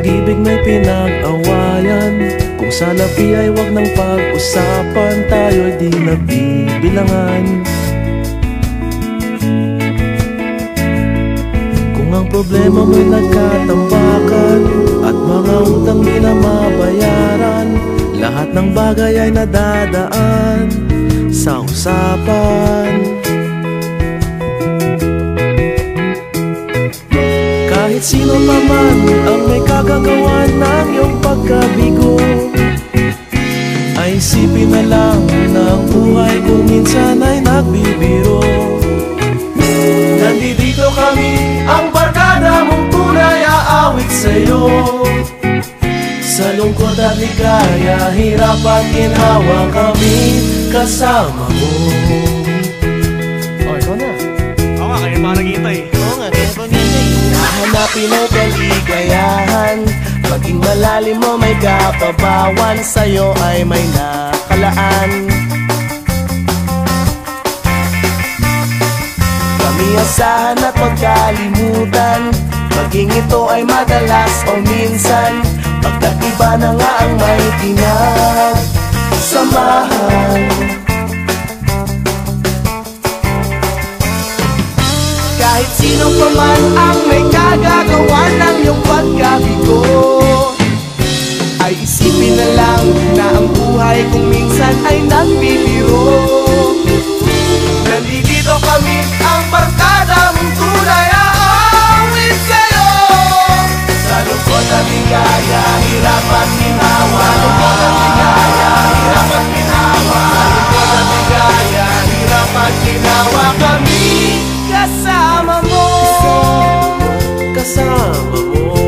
pag-ibig may pinag-awayan. Kung sa labi ay wag ng pag-usapan Tayo'y di nagbibilangan Kung ang problema mo'y nagkatambakan At mga utang di na mabayaran Lahat ng bagay ay nadadaan Sa usapan. Kahit sino pa man ang may kagagawa ng iyong pagkabigo. Ay isipin na lang na ang buhay kung minsan ay nagbibiro. Nandito kami, ang barkada mong tunay aawit sa'yo. Sa lungkot at ligaya, hirap at ginawa kami kasama mo. Oh, ikaw na. Oo nga, kaya pa naghihintay Oo nga, kaya ko nini. Hanapin ang kaligayahan Maging malalim mo may kapabawan Sa'yo ay may nakalaan. Kami asahan at magkalimutan Maging ito ay madalas o minsan. Pagkat iba na nga ang may pinagsamahan Kahit some more.